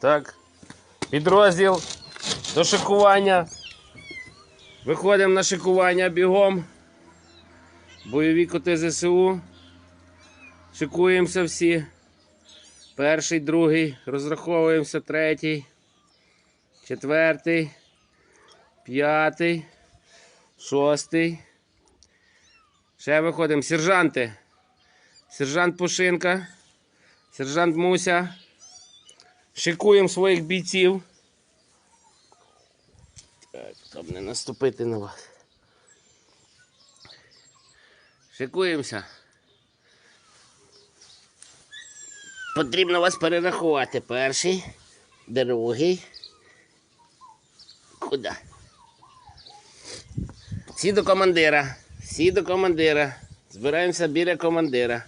Так. Підрозділ до шикування. Виходимо на шикування бігом. Бойові коти ЗСУ. Шикуємося всі. Перший, другий, розраховуємося, третій, четвертий, п'ятий, шостий. Ще виходимо. Сержанти. Сержант Пушинка, сержант Муся. Шикуємо своїх бійців. Так, щоб не наступити на вас. Шикуємося. Потрібно вас перерахувати. Перший, другий. Куди? Всі до командира. Всі до командира. Збираємося біля командира.